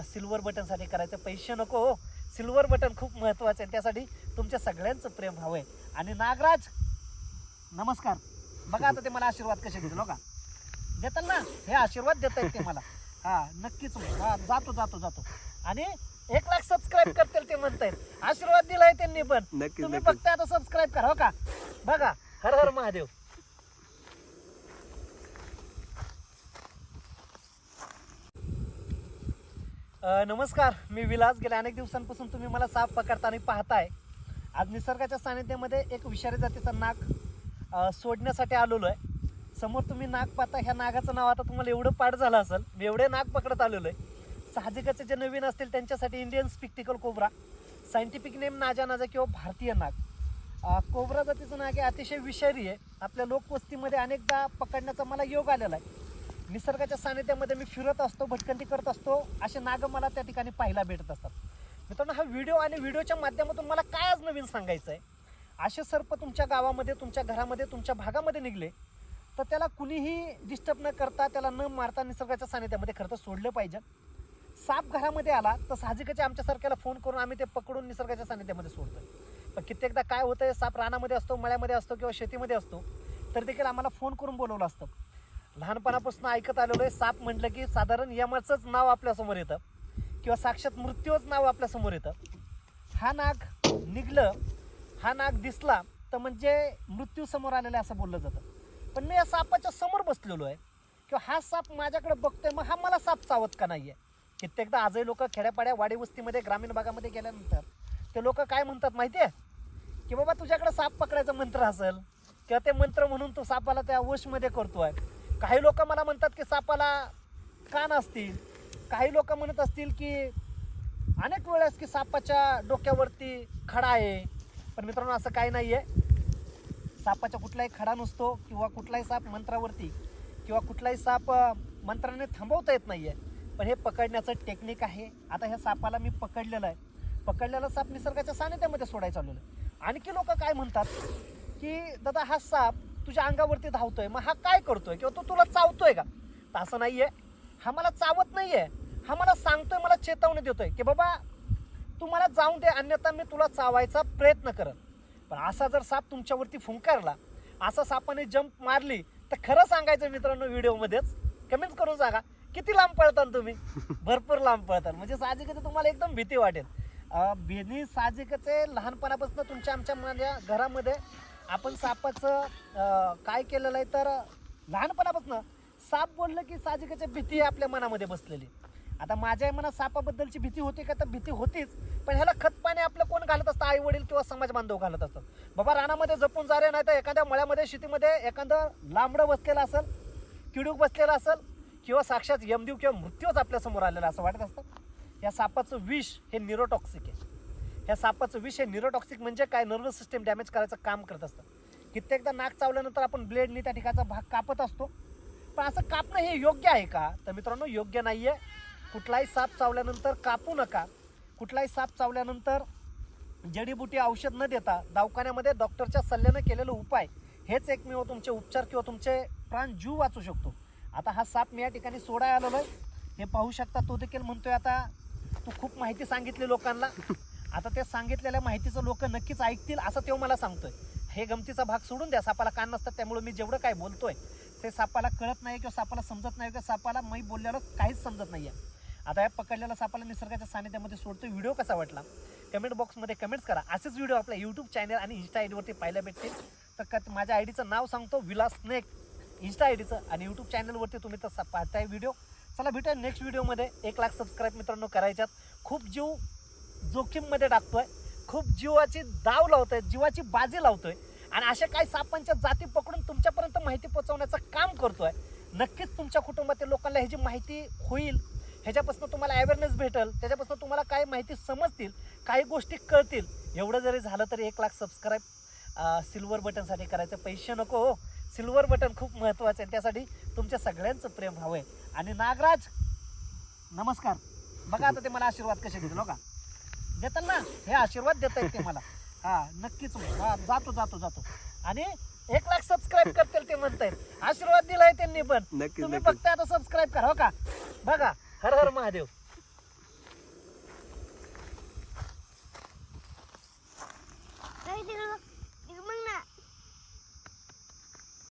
Silver बटनसाठी करायचं. पैसे नको हो. सिल्वर बटन खूप महत्वाचं आहे. त्यासाठी तुमच्या सगळ्यांचं प्रेम हवंय. आणि नागराज नमस्कार. बघा आता ते मला आशीर्वाद कसे देतील हो का? देतात ना? हे आशीर्वाद देत आहेत ते मला. हा नक्कीच हा जातो जातो जातो. आणि एक लाख सबस्क्राईब करतील ते म्हणतायत आशीर्वाद दिलाय त्यांनी पण. तुम्ही फक्त आता सबस्क्राईब करा हो का? बघा हर हर महादेव. नमस्कार मी विलास गेल्या अनेक दिवसांपासून तुम्ही मला साप पकडताना पाहताय. आज निसर्गाच्या सानिध्यामध्ये एक विषारी जातीचा नाग सोडण्यासाठी आलेलो आहे. समोर तुम्ही नाग पाहता ह्या नागाचं नाव आता तुम्हाला एवढं पाठ झालं असेल. मी एवढे नाग पकडत आलेलो आहे. साहजिकाचे जे नवीन असतील त्यांच्यासाठी Indian spectacled cobra scientific name Naja naja किंवा भारतीय नाग. कोबरा जातीचं नाग हे अतिशय विषारी आहे. आपल्या लोकवस्तीमध्ये अनेकदा पकडण्याचा मला योग आलेला आहे. निसर्गाच्या सानिध्यामध्ये मी फिरत असतो भटकंती करत असतो असे नाग मला त्या ठिकाणी पाहायला भेटत असतात. मित्रांनो हा व्हिडिओ आणि व्हिडिओच्या माध्यमातून मला काय आज नवीन सांगायचं आहे असे सर्प तुमच्या गावामध्ये तुमच्या घरामध्ये तुमच्या भागामध्ये निघले तर त्याला कुणीही डिस्टर्ब न करता त्याला न मारता निसर्गाच्या सानिध्यामध्ये खरं तर सोडलं पाहिजे. साप घरामध्ये आला तर साहजिकच आमच्यासारख्याला फोन करून आम्ही ते पकडून निसर्गाच्या सानिध्यामध्ये सोडतो पण कित्येकदा काय होतं साप रानामध्ये असतो मळ्यामध्ये असतो किंवा शेतीमध्ये असतो तर देखील आम्हाला फोन करून बोलवलं असतं. लहानपणापासून ऐकत आलेलो आहे. साप म्हटलं की साधारण यमाचंच नाव आपल्यासमोर येतं. किंवा साक्षात मृत्यूच नाव आपल्यासमोर येतं. हा नाग निघलं हा नाग दिसला तर म्हणजे मृत्यू समोर आलेला असं बोललं जातं. पण मी या सापाच्या समोर बसलेलो आहे. किंवा हा साप माझ्याकडे बघतोय मग हा मला साप चावत का नाही आहे कित्येकदा आजही लोक खेड्यापाड्या वाडीवस्तीमध्ये ग्रामीण भागामध्ये गेल्यानंतर ते लोक काय म्हणतात माहिती आहे की बाबा तुझ्याकडे साप पकडायचं मंत्र असेल किंवा ते मंत्र म्हणून तो सापाला त्या वशमध्ये करतो आहे काही लोक मला म्हणतात की सापाला कान असतील. काही लोक म्हणत असतील की अनेक वेळेस की सापाच्या डोक्यावरती खडा आहे. पण मित्रांनो असं काही नाही आहे सापाच्या कुठलाही खडा नसतो किंवा कुठलाही साप मंत्रावरती किंवा कुठलाही साप मंत्राने थांबवता येत नाही आहे पण हे पकडण्याचं टेक्निक आहे. आता ह्या सापाला मी पकडलेलं आहे. पकडलेला साप निसर्गाच्या सानिध्यामध्ये सोडायचं आलेलं आहे. आणखी लोक काय म्हणतात की दादा हा साप तुझ्या अंगावरती धावतोय मग हा काय करतोय किंवा तो तुला चावतोय का? तर असं नाहीये. हा मला चावत नाहीये. हा मला सांगतोय मला चेतावणी देतोय की बाबा तू मला जाऊन दे अन्यथा मी तुला चावायचा प्रयत्न करत पण असा जर साप तुमच्यावरती फुंकारला असा सापाने जंप मारली तर खरं सांगायचं मित्रांनो व्हिडिओमध्येच कमेंट करून सांगा. किती लांब पळता भरपूर भरपूर लांब पळतात म्हणजे साहजिकच आहे तुम्हाला एकदम भीती वाटेल. भीती साहजिकच आहे. लहानपणापासून तुमच्या आमच्या माझ्या घरामध्ये आपण सापाचं काय केलेलं आहे तर लहानपणापासून साप बोललं की साहजिकच भीती आपल्या मनामध्ये बसलेली. आता माझ्या मनात सापाबद्दलची भीती होती का तर भीती होतीच पण ह्याला खतपाणी आपलं कोण घालत असतं? आई वडील किंवा समाज बांधव घालत असतात बाबा रानामध्ये जपून जा रे नाही तर एखाद्या मळ्यामध्ये शेतीमध्ये एखादं लांबडं बसलेलं असेल किडूक बसलेलं असेल किंवा साक्षात यमदेव किंवा मृत्यूच आपल्यासमोर आलेला असं वाटत असतं? या सापाचं विष हे निरोटॉक्सिक आहे. ह्या सापाचं विषय हे निरोटॉक्सिक म्हणजे काय? नर्वस सिस्टीम डॅमेज करायचं काम करत असतं. कित्येकदा नाक चावल्यानंतर आपण ब्लेडनी त्या ठिकाणचा भाग कापत असतो. पण असं कापणं हे योग्य आहे का? तर मित्रांनो योग्य नाही आहे कुठलाही साप चावल्यानंतर कापू नका. कुठलाही साप चावल्यानंतर जडीबुटी औषध न देता दवाखान्यामध्ये डॉक्टरच्या सल्ल्यानं केलेलं उपाय हेच एकमेव तुमचे उपचार किंवा तुमचे प्राण जीव वाचू शकतो. आता हा साप मी या ठिकाणी सोडाय आलेलो आहे. हे पाहू शकता तो देखील म्हणतोय आता तू खूप माहिती सांगितली लोकांना. आता ते सांगितलेल्या माहितीचं लोक नक्कीच ऐकतील असं तेव्हा मला सांगतोय. हे गमतीचा भाग सोडून द्या. सापाला कान नसतात त्यामुळे मी जेवढं काय बोलतोय ते सापाला कळत नाही किंवा सापाला समजत नाही किंवा सापाला मी बोलल्याला काहीच समजत नाही आहे आता या पकडलेल्या सापाला निसर्गाच्या सानिध्यामध्ये सोडतो व्हिडिओ कसा वाटला? कमेंट बॉक्समध्ये कमेंट्स करा. असेच व्हिडिओ आपल्या यूट्यूब चॅनल आणि इन्स्टा आय डीवरती पाहायला भेटतील. तर का माझ्या आय डीचं नाव सांगतो विलास स्नेक इन्स्टा आय डीचं आणि यूट्यूब चॅनलवरती तुम्ही तर पाहताय व्हिडिओ. चला भेटूया नेक्स्ट व्हिडिओमध्ये एक लाख सबस्क्राईब मित्रांनो करायच्यात. खूप जीव जोखीममध्ये टाकतोय. खूप जीवाची दाव लावतोय जीवाची बाजी लावतोय आणि अशा काही सापांच्या जाती पकडून तुमच्यापर्यंत माहिती पोहोचवण्याचं काम करतोय. नक्कीच तुमच्या कुटुंबातील लोकांना ह्याची माहिती होईल. ह्याच्यापासून तुम्हाला अवेअरनेस भेटेल त्याच्यापासून तुम्हाला काही माहिती समजतील काही गोष्टी कळतील. एवढं जरी झालं तरी एक लाख सबस्क्राईब सिल्वर बटनसाठी करायचं पैसे नको हो. सिल्वर बटन खूप महत्त्वाचं आहे. त्यासाठी तुमच्या सगळ्यांचं प्रेम हवंय. आणि नागराज नमस्कार. बघा आता ते मला आशीर्वाद कसे दिले हो का? देतात ना? हे आशीर्वाद देत आहेत ते मला. हा नक्कीच हा, जातो जातो जातो. आणि एक लाख सबस्क्राईब करतील ते म्हणतायत. आशीर्वाद दिलाय त्यांनी पण. तुम्ही फक्त आता सबस्क्राईब करा हो का? बघा हर हर महादेव.